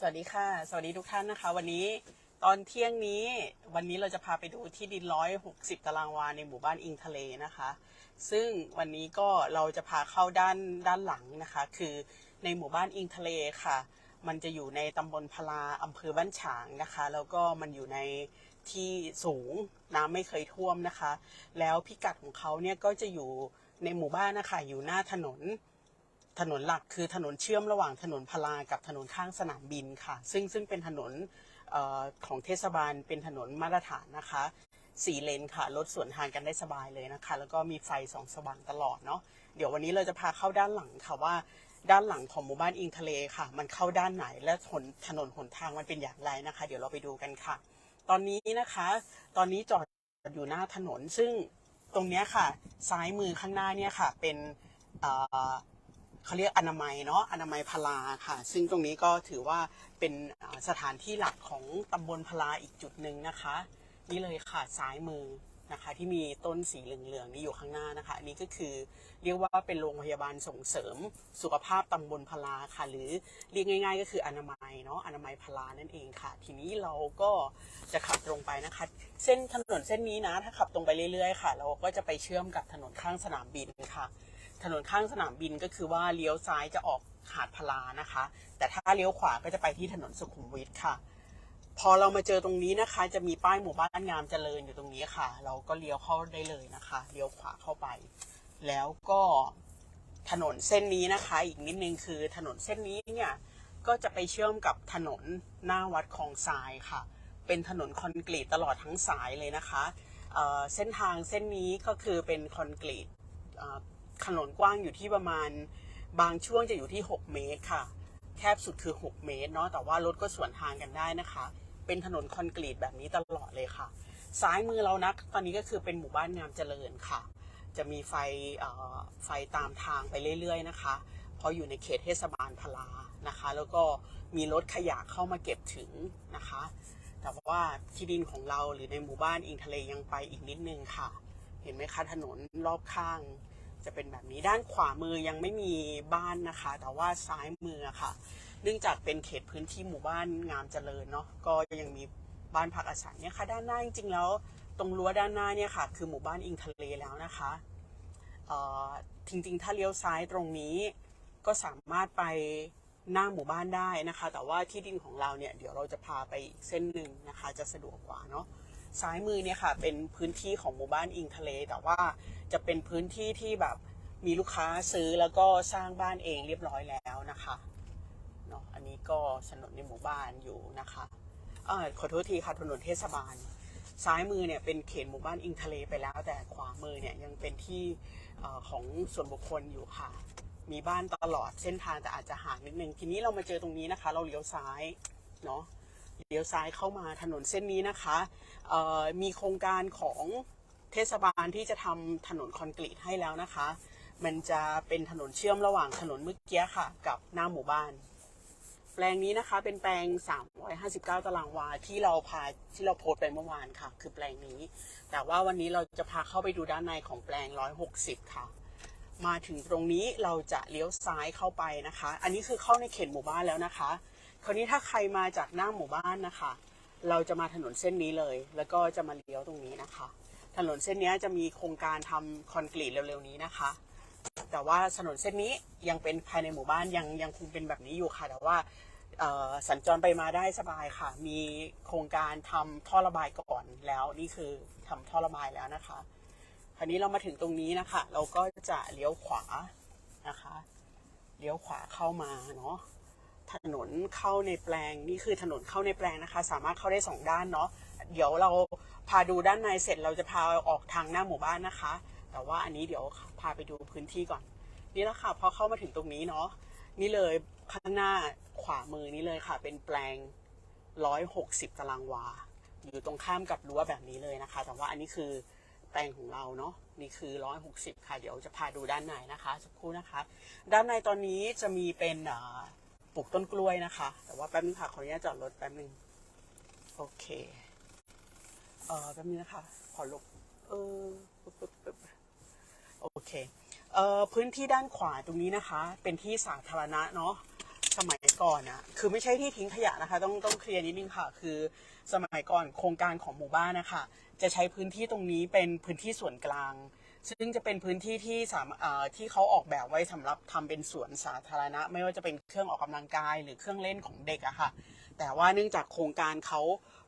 สวัสดีค่ะ สวัสดีทุกท่านนะคะ วันนี้ตอนเที่ยงนี้วันนี้เราจะพาไปดูที่ดินร้อยหกสิบตารางวาในหมู่บ้านอิงทะเลนะคะ ซึ่งวันนี้ก็เราจะพาเข้าด้านด้านหลังนะคะ คือในหมู่บ้านอิงทะเลค่ะ มันจะอยู่ในตำบลพลาอำเภอบ้านฉางนะคะ แล้วก็มันอยู่ในที่สูงน้ำไม่เคยท่วมนะคะ แล้วพิกัดของเขาเนี่ยก็จะอยู่ในหมู่บ้านนะคะอยู่หน้าถนน ถนนหลักคือถนนเชื่อมระหว่างถนนพลากับถนนข้างสนามบินค่ะ ซึ่งซึ่งเป็นถนนออของเทศบาลเป็นถนนมาตรฐานนะคะสี่เลนค่ะรถสวนทางกันได้สบายเลยนะคะ แล้วก็มีไฟส่องสว่างตลอดเนาะเดี๋ยววันนี้เราจะพาเข้าด้านหลังค่ะว่า ด้านหลังของหมู่บ้านอิงทะเลค่ะ มันเข้าด้านไหนและถนนถนนหนทางมันเป็นอย่างไรนะคะ เดี๋ยวเราไปดูกันค่ะ ตอนนี้นะคะ ตอนนี้จอดอยู่หน้าถนนซึ่งตรงนี้ค่ะ ซ้ายมือข้างหน้าเนี่ยค่ะ เป็น เขาเรียกอนามัยเนาะอนามัยพลาค่ะ ซึ่งตรงนี้ก็ถือว่าเป็นสถานที่หลักของตำบลพลาอีกจุดหนึ่งนะคะ นี่เลยค่ะซ้ายมือนะคะที่มีต้นสีเหลืองๆนี่อยู่ข้างหน้านะคะอันนี้ก็คือเรียกว่าเป็นโรงพยาบาลส่งเสริมสุขภาพตำบลพลาค่ะ หรือเรียกง่าย ๆ ก็คืออนามัยเนาะอนามัยพลานั่นเองค่ะ ทีนี้เราก็จะขับตรงไปนะคะ เส้นถนนเส้นนี้นะถ้าขับตรงไปเรื่อยๆค่ะ เราก็จะไปเชื่อมกับถนนข้างสนามบินค่ะ ถนนข้างสนามบินก็คือว่าเลี้ยวซ้ายจะออกหาดพลานะคะ แต่ถ้าเลี้ยวขวาก็จะไปที่ถนนสุขุมวิทค่ะ พอเรามาเจอตรงนี้นะคะ จะมีป้ายหมู่บ้านงามเจริญอยู่ตรงนี้ค่ะ เราก็เลี้ยวเข้าได้เลยนะคะเลี้ยวขวาเข้าไป แล้วก็ถนนเส้นนี้นะคะ อีกนิดนึงคือถนนเส้นนี้เนี่ยก็จะไปเชื่อมกับถนนหน้าวัดคลองทรายค่ะ เป็นถนนคอนกรีตตลอดทั้งสายเลยนะคะเเส้นทางเส้นนี้ก็คือเป็นคอนกรีต ถนนกว้างอยู่ที่ประมาณบางช่วงจะอยู่ที่ 6 เมตรค่ะ แคบสุดคือ 6 เมตรเนาะแต่ว่ารถก็สวนทางกันได้นะคะ เป็นถนนคอนกรีตแบบนี้ตลอดเลยค่ะ ซ้ายมือเรานะตอนนี้ก็คือเป็นหมู่บ้านงามเจริญค่ะ จะมีไฟไฟตามทางไปเรื่อยๆนะคะเพราะอยู่ในเขตเทศบาลพลานะคะ แล้วก็มีรถขยะเข้ามาเก็บถึงนะคะ แต่ว่าที่ดินของเราหรือในหมู่บ้านอิงทะเลยังไปอีกนิดนึงค่ะ เห็นไหมคะถนนรอบข้าง จะเป็นแบบนี้ด้านขวามือยังไม่มีบ้านนะคะ แต่ว่าซ้ายมือค่ะ เนื่องจากเป็นเขตพื้นที่หมู่บ้านงามเจริญเนาะก็ยังมีบ้านพักอาศัยเนี่ยค่ะด้านหน้าจริงๆแล้วตรงรั้วด้านหน้าเนี่ยค่ะ คือหมู่บ้านอิงทะเลแล้วนะคะจริงๆ ถ้าเลี้ยวซ้ายตรงนี้ก็สามารถไปหน้าหมู่บ้านได้นะคะ แต่ว่าที่ดินของเราเนี่ยเดี๋ยวเราจะพาไปอีกเส้นหนึ่งนะคะ จะสะดวกกว่าเนาะ ซ้ายมือเนี่ยค่ะ เป็นพื้นที่ของหมู่บ้านอิงทะเล แต่ว่าจะเป็นพื้นที่ที่แบบมีลูกค้าซื้อแล้วก็สร้างบ้านเองเรียบร้อยแล้วนะคะเนาะอันนี้ก็ถนนในหมู่บ้านอยู่นะคะอขอโทษทีค่ะถนนเทศบาล ซ้ายมือเนี่ยเป็นเขตหมู่บ้านอิงทะเลไปแล้ว แต่ขวามือเนี่ยยังเป็นที่ของส่วนบุคคลอยู่ค่ะ มีบ้านตลอดเส้นทางแต่อาจจะห่างนิดนึงทีนี้เรามาเจอตรงนี้นะคะ เราเลี้ยวซ้ายเนาะ เลี้ยวซ้ายเข้ามาถนนเส้นนี้นะคะมีโครงการของเทศบาลที่จะทำถนนคอนกรีตให้แล้วนะคะ มันจะเป็นถนนเชื่อมระหว่างถนนเมื่อกี้ค่ะ กับหน้าหมู่บ้าน แปลงนี้นะคะเป็นแปลง 359 ตารางวาที่เราพาที่เราโพสไปเมื่อวานค่ะ คือแปลงนี้ แต่ว่าวันนี้เราจะพาเข้าไปดูด้านในของแปลง 160 ค่ะมาถึงตรงนี้เราจะเลี้ยวซ้ายเข้าไปนะคะ อันนี้คือเข้าในเขตหมู่บ้านแล้วนะคะ คราวนี้ถ้าใครมาจากหน้าหมู่บ้านนะคะ เราจะมาถนนเส้นนี้เลย แล้วก็จะมาเลี้ยวตรงนี้นะคะ ถนนเส้นนี้จะมีโครงการทำคอนกรีตเร็วๆนี้นะคะ แต่ว่าถนนเส้นนี้ยังเป็นภายในหมู่บ้านยังยังคงเป็นแบบนี้อยู่ค่ะ แต่ว่าสัญจรไปมาได้สบายค่ะ มีโครงการทำท่อระบายก่อนแล้วนี่คือทำท่อระบายแล้วนะคะ คราวนี้เรามาถึงตรงนี้นะคะ เราก็จะเลี้ยวขวานะคะ เลี้ยวขวาเข้ามาเนาะ ถนนเข้าในแปลงนี่คือถนนเข้าในแปลงนะคะ สามารถเข้าได้สองด้านเนาะเดี๋ยวเราพาดูด้านในเสร็จเราจะพาออกทางหน้าหมู่บ้านนะคะ แต่ว่าอันนี้เดี๋ยวพาไปดูพื้นที่ก่อน นี่แหละค่ะพอเข้ามาถึงตรงนี้เนาะนี่เลยข้างหน้าขวามือนี้เลยค่ะ เป็นแปลง 160 ตารางวา อยู่ตรงข้ามกับรั้วแบบนี้เลยนะคะ แต่ว่าอันนี้คือแปลงของเราเนาะนี่คือ 160 ค่ะ เดี๋ยวจะพาดูด้านในนะคะสักครู่นะคะ ด้านในตอนนี้จะมีเป็นอ่า ปลูกต้นกล้วยนะคะ แต่ว่าแป๊บนึงค่ะขออนุญาตจอดรถแป๊บนึงโอเคเออแป๊บนึงนะคะขอลบเออโอเคเอ่อพื้นที่ด้านขวาตรงนี้นะคะ เป็นที่สาธารณะเนาะสมัยก่อนอะคือไม่ใช่ที่ทิ้งขยะนะคะ ต้องต้องเคลียร์นิดนึงค่ะ คือสมัยก่อนโครงการของหมู่บ้านนะคะ จะใช้พื้นที่ตรงนี้เป็นพื้นที่ส่วนกลาง ซึ่งจะเป็นพื้นที่ที่สามที่เขาออกแบบไว้สำหรับทำเป็นสวนสาธารณะ ไม่ว่าจะเป็นเครื่องออกกำลังกายหรือเครื่องเล่นของเด็กอะค่ะ แต่ว่าเนื่องจากโครงการเขา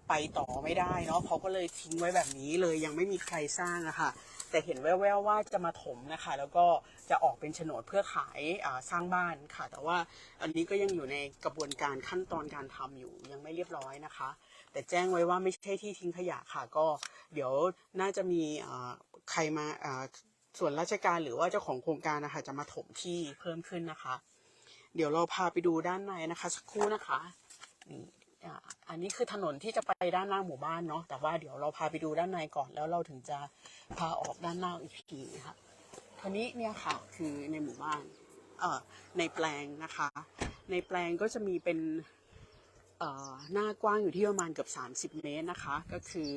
ไปต่อไม่ได้เนาะเขาก็เลยทิ้งไว้แบบนี้เลยยังไม่มีใครสร้างอะค่ะ แต่เห็นแว่วๆว่าจะมาถมนะคะ แล้วก็จะออกเป็นโฉนดเพื่อขายสร้างบ้านค่ะ แต่ว่าอันนี้ก็ยังอยู่ในกระบวนการขั้นตอนการทำอยู่ยังไม่เรียบร้อยนะคะ แต่แจ้งไว้ว่าไม่ใช่ที่ทิ้งขยะค่ะ ก็เดี๋ยวน่าจะมีใครมาส่วนราชการหรือว่าเจ้าของโครงการนะคะจะมาถมที่เพิ่มขึ้นนะคะ เดี๋ยวเราพาไปดูด้านในนะคะสักครู่นะคะนี่อันนี้คือถนนที่จะไปด้านหน้าหมู่บ้านเนาะแต่ว่าเดี๋ยวเราพาไปดูด้านในก่อนแล้วเราถึงจะพาออกด้านหนอกอีกทีค่ะทีนี้เนี่ยค่ะคือในหมู่บ้านเอ่อในแปลงนะคะ ในแปลงก็จะมีเป็น หน้ากว้างอยู่ที่ประมาณเกือบ30 เมตรนะคะ ก็คือ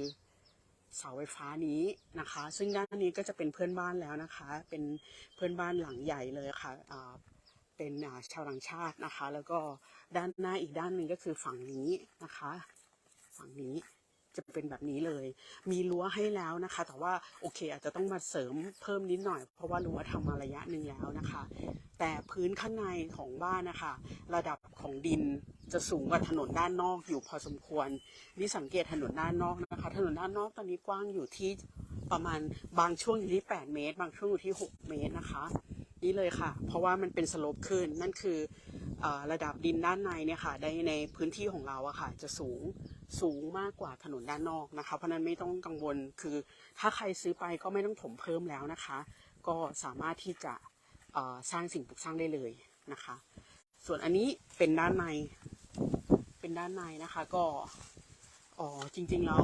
เสาไฟฟ้านี้นะคะ ซึ่งด้านนี้ก็จะเป็นเพื่อนบ้านแล้วนะคะ เป็นเพื่อนบ้านหลังใหญ่เลยค่ะเป็นชาวต่างชาตินะคะ แล้วก็ด้านหน้าอีกด้านหนึ่งก็คือฝั่งนี้นะคะ ฝั่งนี้จะเป็นแบบนี้เลย มีรั้วให้แล้วนะคะ แต่ว่าโอเคอาจจะต้องมาเสริมเพิ่มนิดหน่อย เพราะว่ารั้วทำมาระยะหนึ่งแล้วนะคะ แต่พื้นข้างในของบ้านนะคะ ระดับของดินจะสูงกว่าถนนด้านนอกอยู่พอสมควร นี่สังเกตถนนด้านนอกนะคะ ถนนด้านนอกตอนนี้กว้างอยู่ที่ประมาณบางช่วงอยู่ที่ 8 เมตร บางช่วงอยู่ที่ 6 เมตรนะคะ นี่เลยค่ะ เพราะว่ามันเป็นสโลปขึ้นนั่นคืออระดับดินด้านในเนี่ยค่ะในในพื้นที่ของเราอะค่ะ จะสูงสูงมากกว่าถนนด้านนอกนะคะ เพราะนั้นไม่ต้องกังวลคือถ้าใครซื้อไปก็ไม่ต้องถมเพิ่มแล้วนะคะ ก็สามารถที่จะ สร้างสิ่งปลูกสร้างได้เลยนะคะ ส่วนอันนี้เป็นด้านใน เป็นด้านในนะคะก็อ๋อจริง ๆ แล้ว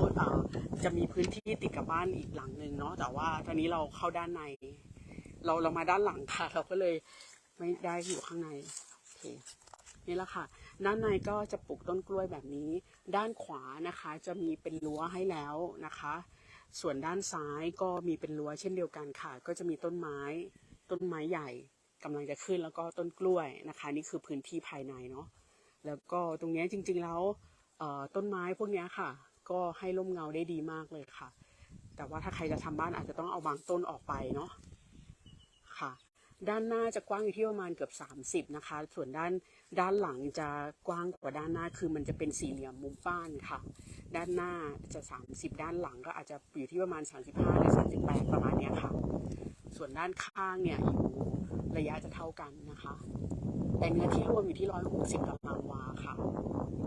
จะมีพื้นที่ติดกับบ้านอีกหลังหนึ่งเนาะแต่ว่าตอนนี้เราเข้าด้านใน เราเรามาด้านหลังค่ะ เราก็เลยไม่ได้อยู่ข้างในโอเคนี่แหละค่ะ ด้านในก็จะปลูกต้นกล้วยแบบนี้ ด้านขวานะคะ จะมีเป็นรั้วให้แล้วนะคะ ส่วนด้านซ้ายก็มีเป็นรั้วเช่นเดียวกันค่ะ ก็จะมีต้นไม้ ต้นไม้ใหญ่กำลังจะขึ้นแล้วก็ต้นกล้วยนะคะ นี่คือพื้นที่ภายในเนาะแล้วก็ตรงนี้จริง ๆแล้วต้นไม้พวกนี้ค่ะ ก็ให้ร่มเงาได้ดีมากเลยค่ะ แต่ว่าถ้าใครจะทำบ้านอาจจะต้องเอาบางต้นออกไปเนาะค่ะ ด้านหน้าจะกว้างอยู่ที่ประมาณเกือบ 30 นะคะ ส่วนด้านด้านหลังจะกว้างกว่าด้านหน้าคือมันจะเป็นสี่เหลี่ยมมุมบ้านค่ะ ด้านหน้าจะ 30 ด้านหลังก็อาจจะอยู่ที่ประมาณ 35หรือ38 ประมาณเนี้ยค่ะ ส่วนด้านข้างเนี่ยอยู่ระยะจะเท่ากันนะคะ แต่เนื้อที่รวมอยู่ที่ 160ตารางวาค่ะ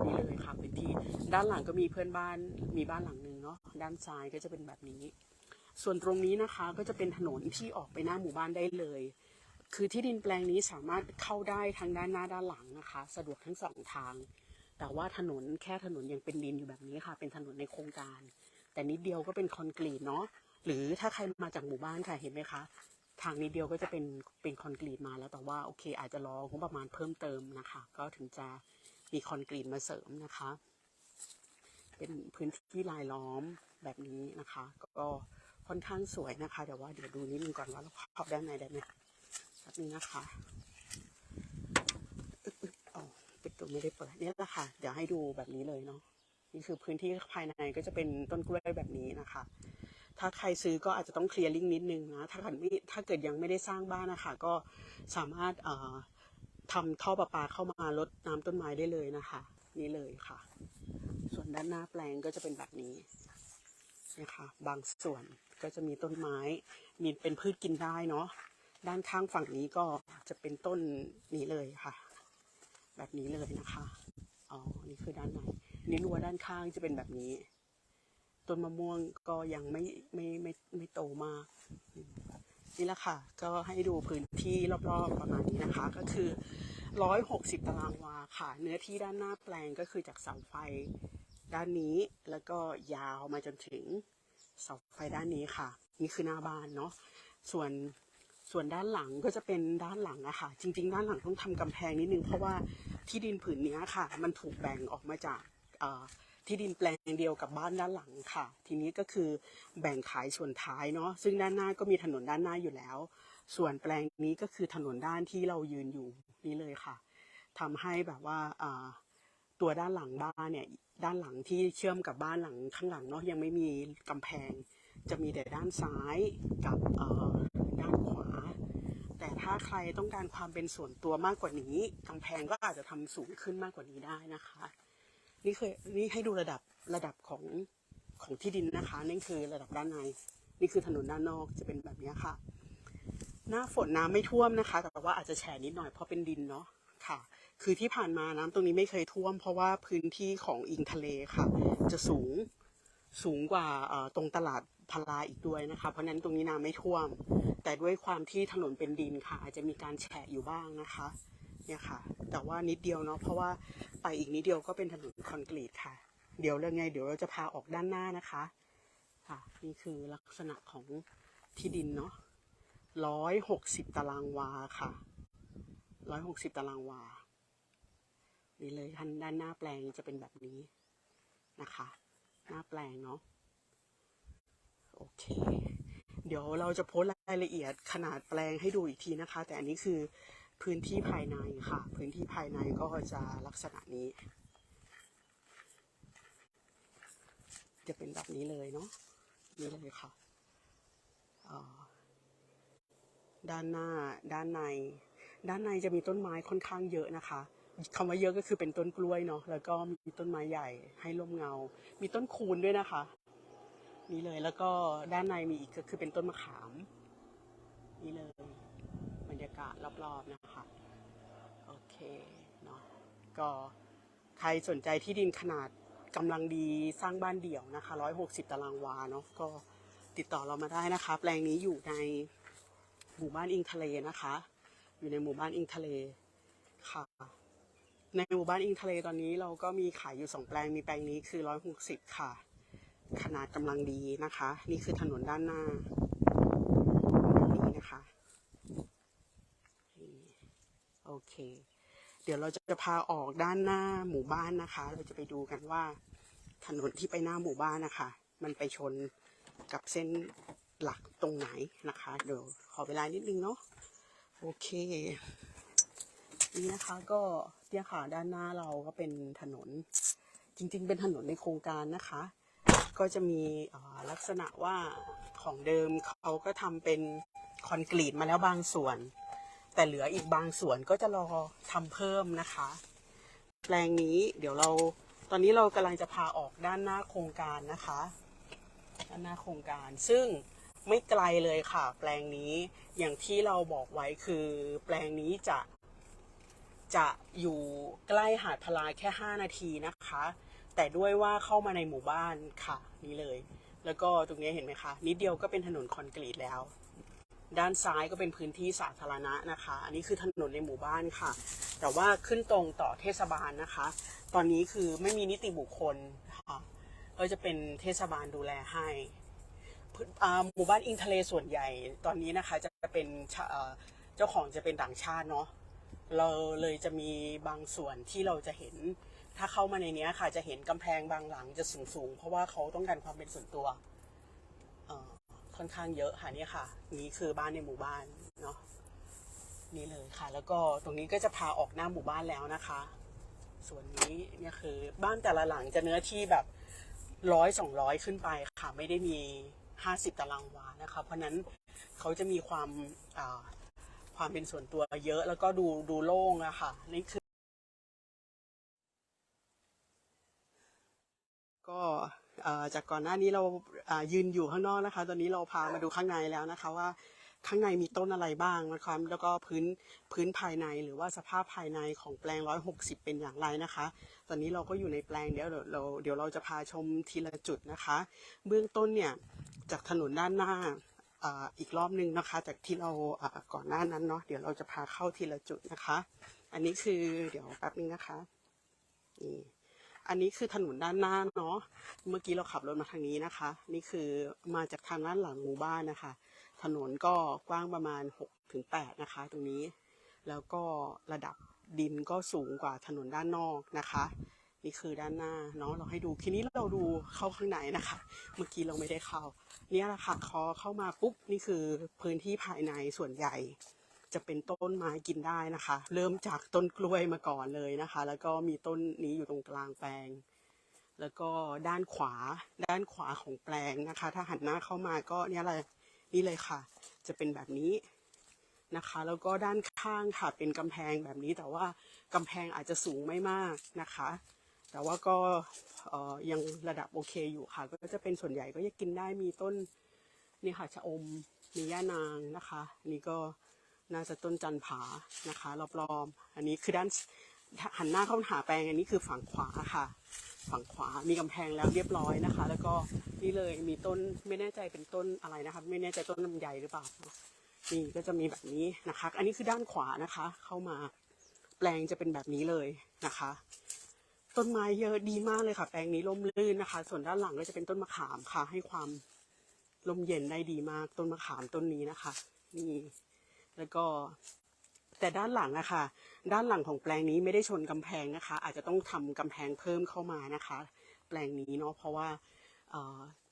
นี่เลยค่ะพื้นที่ด้านหลังก็มีเพื่อนบ้านมีบ้านหลังหนึ่งเนาะด้านซ้ายก็จะเป็นแบบนี้ ส่วนตรงนี้นะคะก็จะเป็นถนนที่ออกไปหน้าหมู่บ้านได้เลย คือที่ดินแปลงนี้สามารถเข้าได้ทั้งด้านหน้าด้านหลังนะคะ สะดวกทั้งสองทาง แต่ว่าถนนแค่ถนนยังเป็นดินอยู่แบบนี้ค่ะ เป็นถนนในโครงการ แต่นิดเดียวก็เป็นคอนกรีตเนาะ หรือถ้าใครมาจากหมู่บ้านค่ะเห็นไหมคะ ทางนิดเดียวก็จะเป็นเป็นคอนกรีตมาแล้วแต่ว่าโอเค อาจจะรองบประมาณเพิ่มเติมนะคะ ก็ถึงจะมีคอนกรีตมาเสริมนะคะ เป็นพื้นที่ลายล้อมแบบนี้นะคะ ก็ค่อนข้างสวยนะคะแต่ว่าเดี๋ยวดูนิดนึงก่อนว่าเราเข้าด้านในได้ไหมแบบนี้นะคะอึ๊บอึ๊บอ๋อปิดตัวไม่ได้เปิดเนี่ยแหละค่ะ เดี๋ยวให้ดูแบบนี้เลยเนาะนี่คือพื้นที่ภายในก็จะเป็นต้นกล้วยแบบนี้นะคะ ถ้าใครซื้อก็อาจจะต้องเคลียร์ลิงก์นิดนึงนะถ้าเกิดไม่ถ้าเกิดยังไม่ได้สร้างบ้านนะคะก็สามารถทำท่อประปาเข้ามาลดน้ำต้นไม้ได้เลยนะคะ นี่เลยค่ะ ส่วนด้านหน้าแปลงก็จะเป็นแบบนี้นะคะบางส่วนก็จะมีต้นไม้ มีเป็นพืชกินได้เนาะด้านข้างฝั่งนี้ก็จะเป็นต้นนี้เลยค่ะ แบบนี้เลยนะคะอ๋อนี่คือด้านในนี่รั้วด้านข้างจะเป็นแบบนี้ ต้นมะม่วงก็ยังไม่ไม่ไม่ไม่โตมาก นี่แหละค่ะ ก็ให้ดูพื้นที่รอบๆประมาณนี้นะคะ ก็คือ 160 ตารางวาค่ะ เนื้อที่ด้านหน้าแปลงก็คือจากเสาไฟด้านนี้แล้วก็ยาวมาจนถึงเสาไฟด้านนี้ค่ะ นี่คือหน้าบ้านเนาะส่วนส่วนด้านหลังก็จะเป็นด้านหลังอะค่ะ จริง ๆ ด้านหลังต้องทำกำแพงนิดนึง เพราะว่าที่ดินผืนนี้ค่ะ มันถูกแบ่งออกมาจากอ่อ ที่ดินแปลงเดียวกับบ้านด้านหลังค่ะ ทีนี้ก็คือแบ่งขายส่วนท้ายเนาะซึ่งด้านหน้าก็มีถนนด้านหน้าอยู่แล้ว ส่วนแปลงนี้ก็คือถนนด้านที่เรายืนอยู่นี่เลยค่ะทำให้แบบว่าตัวด้านหลังบ้านเนี่ยด้านหลังที่เชื่อมกับบ้านหลังข้างหลังเนาะยังไม่มีกำแพง จะมีแต่ด้านซ้ายกับด้านขวา แต่ถ้าใครต้องการความเป็นส่วนตัวมากกว่านี้กำแพงก็อาจจะทำสูงขึ้นมากกว่านี้ได้นะคะ นี่เคยนี่ให้ดูระดับระดับของของที่ดินนะคะนี่คือระดับด้านใน นี่คือถนนด้านนอกจะเป็นแบบนี้ค่ะ หน้าฝนน้ำไม่ท่วมนะคะ แต่ว่าอาจจะแฉะนิดหน่อยเพราะเป็นดินเนาะค่ะ คือที่ผ่านมาน้ำตรงนี้ไม่เคยท่วม เพราะว่าพื้นที่ของอิงทะเลค่ะ จะสูงสูงกว่าตรงตลาดพลาอีกด้วยนะคะ เพราะนั้นตรงนี้น้ำไม่ท่วม แต่ด้วยความที่ถนนเป็นดินค่ะ อาจจะมีการแฉะอยู่บ้างนะคะ เนี่ยค่ะ แต่ว่านิดเดียวเนาะเพราะว่าไปอีกนิดเดียวก็เป็นถนนคอนกรีตค่ะ เดี๋ยวเรื่องไง เดี๋ยวเราจะพาออกด้านหน้านะคะค่ะนี่คือลักษณะของที่ดินเนาะร้อยหกสิบตารางวาค่ะร้อยหกสิบตารางวา นี่เลยท่านด้านหน้าแปลงจะเป็นแบบนี้นะคะ หน้าแปลงเนาะโอเค เดี๋ยวเราจะโพสต์รายละเอียดขนาดแปลงให้ดูอีกทีนะคะ แต่อันนี้คือ พื้นที่ภายในค่ะ พื้นที่ภายในก็จะลักษณะนี้ จะเป็นแบบนี้เลยเนาะนี่เลยค่ะด้านหน้าด้านใน ด้านในจะมีต้นไม้ค่อนข้างเยอะนะคะคำว่าเยอะก็คือเป็นต้นกล้วยเนาะแล้วก็มีต้นไม้ใหญ่ให้ร่มเงา มีต้นคูนด้วยนะคะ นี่เลยแล้วก็ด้านในมีอีกก็คือเป็นต้นมะขาม นี่เลย บรรยากาศรอบๆนะคะ เคเนาะก็ใครสนใจที่ดินขนาดกำลังดีสร้างบ้านเดี่ยวนะคะ160 ตารางวาเนาะก็ติดต่อเรามาได้นะคะแปลงนี้อยู่ในหมู่บ้านอิงทะเลนะคะ อยู่ในหมู่บ้านอิงทะเลค่ะ ในหมู่บ้านอิงทะเลตอนนี้เราก็มีขายอยู่สองแปลงมีแปลงนี้คือ 160 ค่ะ ขนาดกำลังดีนะคะ นี่คือถนนด้านหน้าแบบนี้นะคะโอเค เดี๋ยวเราจะพาออกด้านหน้าหมู่บ้านนะคะ เราจะไปดูกันว่าถนนที่ไปหน้าหมู่บ้านนะคะ มันไปชนกับเส้นหลักตรงไหนนะคะ เดี๋ยวขอเวลานิดนึงเนาะโอเค นี่นะคะก็เนี่ยค่ะด้านหน้าเราก็เป็นถนน จริง ๆ เป็นถนนในโครงการนะคะ ก็จะมีลักษณะว่าของเดิมเขาก็ทำเป็นคอนกรีตมาแล้วบางส่วน แต่เหลืออีกบางส่วนก็จะรอทำเพิ่มนะคะ แปลงนี้เดี๋ยวเราตอนนี้เรากำลังจะพาออกด้านหน้าโครงการนะคะ ด้านหน้าโครงการ ซึ่งไม่ไกลเลยค่ะ แปลงนี้อย่างที่เราบอกไว้คือแปลงนี้จะจะอยู่ใกล้หาดพลาแค่ 5 นาทีนะคะ แต่ด้วยว่าเข้ามาในหมู่บ้านค่ะ นี่เลย แล้วก็ตรงนี้เห็นไหมคะ นิดเดียวก็เป็นถนนคอนกรีตแล้ว ด้านซ้ายก็เป็นพื้นที่สาธารณะนะคะ อันนี้คือถนนในหมู่บ้านค่ะ แต่ว่าขึ้นตรงต่อเทศบาลนะคะ ตอนนี้คือไม่มีนิติบุคคลค่ะก็จะเป็นเทศบาลดูแลให้หมู่บ้านอิงทะเลส่วนใหญ่ตอนนี้นะคะจะเป็นเจ้าของจะเป็นต่างชาติเนาะเราเลยจะมีบางส่วนที่เราจะเห็น ถ้าเข้ามาในนี้ค่ะจะเห็นกำแพงบางหลังจะสูงสูงๆเพราะว่าเขาต้องการความเป็นส่วนตัว ค่อนข้างเยอะค่ะนี่ค่ะ นี่คือบ้านในหมู่บ้านเนาะนี่เลยค่ะ แล้วก็ตรงนี้ก็จะพาออกหน้าหมู่บ้านแล้วนะคะ ส่วนนี้เนี่ยคือบ้านแต่ละหลังจะเนื้อที่แบบร้อยสองร้อยขึ้นไปค่ะ ไม่ได้มีห้าสิบตารางวานะคะ เพราะนั้นเขาจะมีความความเป็นส่วนตัวเยอะแล้วก็ดูดูโล่งอะค่ะนี่คือ ก็ จากก่อนหน้านี้เรายืนอยู่ข้างนอกนะคะ ตอนนี้เราพามาดูข้างในแล้วนะคะว่าข้างในมีต้นอะไรบ้างนะคะแล้วก็พื้นพื้นภายในหรือว่าสภาพภายในของแปลง 160 เป็นอย่างไรนะคะ ตอนนี้เราก็อยู่ในแปลงเดี๋ยวเราเดี๋ยวเราจะพาชมทีละจุดนะคะ เบื้องต้นเนี่ยจากถนนด้านหน้าอีกรอบนึงนะคะ จากที่เราก่อนหน้านั้นเนาะเดี๋ยวเราจะพาเข้าทีละจุดนะคะ อันนี้คือเดี๋ยวแป๊บนึงนะคะนี่ อันนี้คือถนนด้านหน้าเนาะ เมื่อกี้เราขับรถมาทางนี้นะคะ นี่คือมาจากทางด้านหลังหมู่บ้านนะคะ ถนนก็กว้างประมาณ6ถึง8นะคะ ตรงนี้ แล้วก็ระดับดินก็สูงกว่าถนนด้านนอกนะคะ นี่คือด้านหน้าเนาะ เราให้ดูทีนี้เราดูเข้าข้างในนะคะ เมื่อกี้เราไม่ได้เข้า เนี่ยแหละค่ะพอเข้ามาปุ๊บ นี่คือพื้นที่ภายในส่วนใหญ่ จะเป็นต้นไม้กินได้นะคะ เริ่มจากต้นกล้วยมาก่อนเลยนะคะ แล้วก็มีต้นนี้อยู่ตรงกลางแปลง แล้วก็ด้านขวาด้านขวาของแปลงนะคะ ถ้าหันหน้าเข้ามาก็เนี่ยเลยนี่เลยค่ะ จะเป็นแบบนี้นะคะ แล้วก็ด้านข้างค่ะเป็นกำแพงแบบนี้แต่ว่ากำแพงอาจจะสูงไม่มากนะคะ แต่ว่าก็ยังระดับโอเคอยู่ค่ะ ก็จะเป็นส่วนใหญ่ก็จะกินได้มีต้นนี่ค่ะชะอมมีย่านางนะคะนนี้ก็ น่าจะต้นจันผานะคะรอบๆอันนี้คือด้านหันหน้าเข้าหาแปลงอันนี้คือฝั่งขวาค่ะ ฝั่งขวามีกำแพงแล้วเรียบร้อยนะคะ แล้วก็นี่เลยมีต้นไม่แน่ใจเป็นต้นอะไรนะคะไม่แน่ใจต้นลำไยหรือเปล่านี่ก็จะมีแบบนี้นะคะ อันนี้คือด้านขวานะคะ เข้ามาแปลงจะเป็นแบบนี้เลยนะคะ ต้นไม้เยอะดีมากเลยค่ะ แปลงนี้ร่มรื่นนะคะ ส่วนด้านหลังก็จะเป็นต้นมะขามค่ะ ให้ความลมเย็นได้ดีมาก ต้นมะขามต้นนี้นะคะ นี่ แล้วก็ แต่ด้านหลังอะค่ะ ด้านหลังของแปลงนี้ไม่ได้ชนกำแพงนะคะ อาจจะต้องทำกำแพงเพิ่มเข้ามานะคะ แปลงนี้เนาะเพราะว่า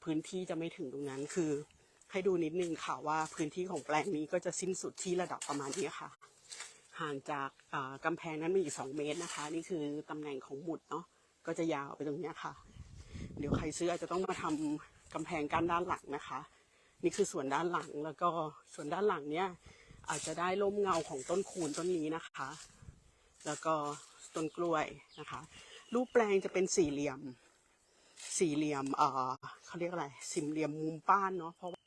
พื้นที่จะไม่ถึงตรงนั้นคือ ให้ดูนิดนึงค่ะว่าพื้นที่ของแปลงนี้ก็จะสิ้นสุดที่ระดับประมาณนี้ค่ะ ห่างจากอ่ากำแพงนั้นมีอีกสองเมตรนะคะ นี่คือตำแหน่งของหมุดเนาะก็จะยาวไปตรงนี้ค่ะ เดี๋ยวใครซื้ออาจจะต้องมาทำกำแพงกั้นด้านหลังนะคะ นี่คือส่วนด้านหลังแล้วก็ส่วนด้านหลังเนี้ย อาจจะได้ร่มเงาของต้นคูณต้นนี้นะคะ แล้วก็ต้นกล้วยนะคะ รูปแปลงจะเป็นสี่เหลี่ยม สี่เหลี่ยมเออเขาเรียกอะไรสี่เหลี่ยมมุมป้านเนาะเพราะว่า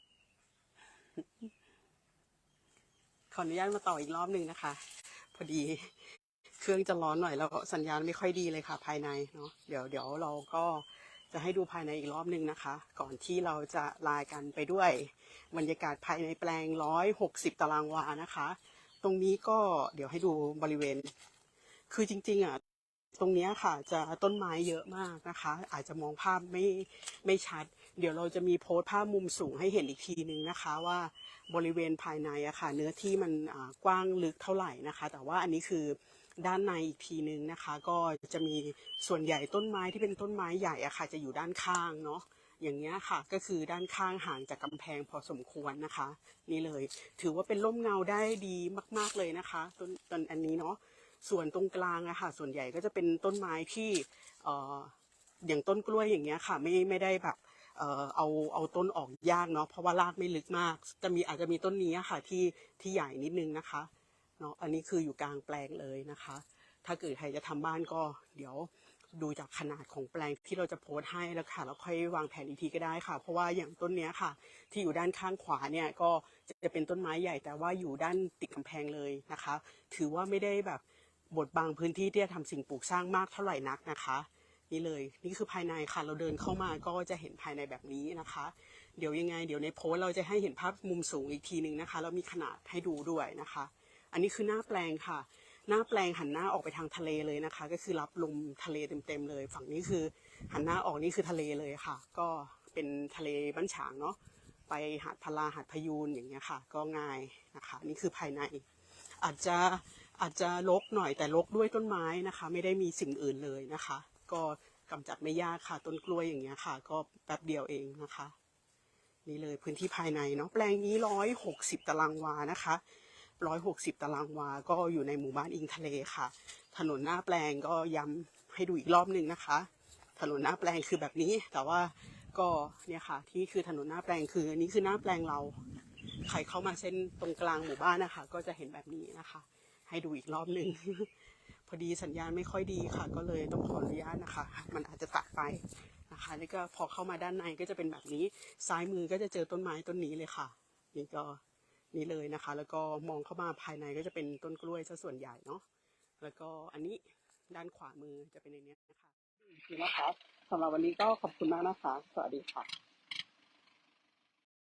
ขออนุญาตมาต่ออีกรอบหนึ่งนะคะ พอดีเครื่องจะร้อนหน่อยแล้วก็สัญญาณไม่ค่อยดีเลยค่ะ ภายในเนาะเดี๋ยวเดี๋ยวเราก็ จะให้ดูภายในอีกรอบหนึ่งนะคะ ก่อนที่เราจะลายกันไปด้วยบรรยากาศภายในแปลงร้อยหกสิบตารางวานะคะ ตรงนี้ก็เดี๋ยวให้ดูบริเวณ คือจริง ๆอะตรงนี้ค่ะจะต้นไม้เยอะมากนะคะ อาจจะมองภาพไม่ไม่ชัด เดี๋ยวเราจะมีโพสต์ภาพมุมสูงให้เห็นอีกทีนึงนะคะว่าบริเวณภายในอะค่ะ เนื้อที่มันกว้างลึกเท่าไหร่นะคะ แต่ว่าอันนี้คือ ด้านในอีกทีนึงนะคะ ก็จะมีส่วนใหญ่ต้นไม้ที่เป็นต้นไม้ใหญ่อะค่ะ จะอยู่ด้านข้างเนาะอย่างเงี้ยค่ะก็คือด้านข้างห่างจากกำแพงพอสมควรนะคะ นี่เลย ถือว่าเป็นร่มเงาได้ดีมาก ๆเลยนะคะต้นต้นอันนี้เนาะส่วนตรงกลางอะค่ะ ส่วนใหญ่ก็จะเป็นต้นไม้ที่เอ่ออย่างต้นกล้วยอย่างเงี้ยค่ะ ไม่ไม่ได้แบบเอ่อเอาเอาต้นออกยากเนาะเพราะว่ารากไม่ลึกมาก จะมีอาจจะมีต้นนี้ค่ะที่ที่ใหญ่นิดนึงนะคะ เนาะอันนี้คืออยู่กลางแปลงเลยนะคะ ถ้าเกิดใครจะทำบ้านก็เดี๋ยวดูจากขนาดของแปลงที่เราจะโพสต์ให้แล้วค่ะแล้วค่อยวางแผนอีกทีก็ได้ค่ะ เพราะว่าอย่างต้นเนี้ยค่ะ ที่อยู่ด้านข้างขวาเนี่ยก็จะเป็นต้นไม้ใหญ่แต่ว่าอยู่ด้านติดกำแพงเลยนะคะ ถือว่าไม่ได้แบบบดบังพื้นที่ที่จะทำสิ่งปลูกสร้างมากเท่าไหร่นักนะคะนี่เลยนี่คือภายในค่ะเราเดินเข้ามาก็จะเห็นภายในแบบนี้นะคะ เดี๋ยวยังไง เดี๋ยวในโพสเราจะให้เห็นภาพมุมสูงอีกทีหนึ่งนะคะแล้วมีขนาดให้ดูด้วยนะคะ อันนี้คือหน้าแปลงค่ะ หน้าแปลงหันหน้าออกไปทางทะเลเลยนะคะ ก็คือรับลมทะเลเต็มๆเลย ฝั่งนี้คือหันหน้าออกนี่คือทะเลเลยค่ะ ก็เป็นทะเลบ้านฉางเนาะไปหาดพลาหาดพยูนอย่างเงี้ยค่ะ ก็ง่ายนะคะนี่คือภายใน อาจจะอาจจะรกหน่อยแต่รกด้วยต้นไม้นะคะ ไม่ได้มีสิ่งอื่นเลยนะคะ ก็กำจัดไม่ยากค่ะต้นกล้วยอย่างเงี้ยค่ะ ก็แป๊บเดียวเองนะคะ นี่เลยพื้นที่ภายในเนาะแปลงนี้ร้อยหกสิบตารางวานะคะ ร้อยหกสิบตารางวา ก็อยู่ในหมู่บ้านอิงทะเลค่ะ ถนนหน้าแปลงก็ย้ำให้ดูอีกรอบหนึ่งนะคะ ถนนหน้าแปลงคือแบบนี้ แต่ว่าก็เนี่ยค่ะ ที่คือถนนหน้าแปลงคืออันนี้คือหน้าแปลงเรา ใครเข้ามาเส้นตรงกลางหมู่บ้านนะคะ ก็จะเห็นแบบนี้นะคะ ให้ดูอีกรอบหนึ่งพอดีสัญญาณไม่ค่อยดีค่ะ ก็เลยต้องขออนุญาตนะคะ มันอาจจะตัดไปนะคะนี่ก็พอเข้ามาด้านในก็จะเป็นแบบนี้ ซ้ายมือก็จะเจอต้นไม้ต้นนี้เลยค่ะ นี่ก็ นี่เลยนะคะ แล้วก็มองเข้ามาภายในก็จะเป็นต้นกล้วยซะส่วนใหญ่เนาะแล้วก็อันนี้ด้านขวามือจะเป็นในนี้นะคะนี่นะคะสำหรับวันนี้ก็ขอบคุณมากนะคะ สวัสดีค่ะ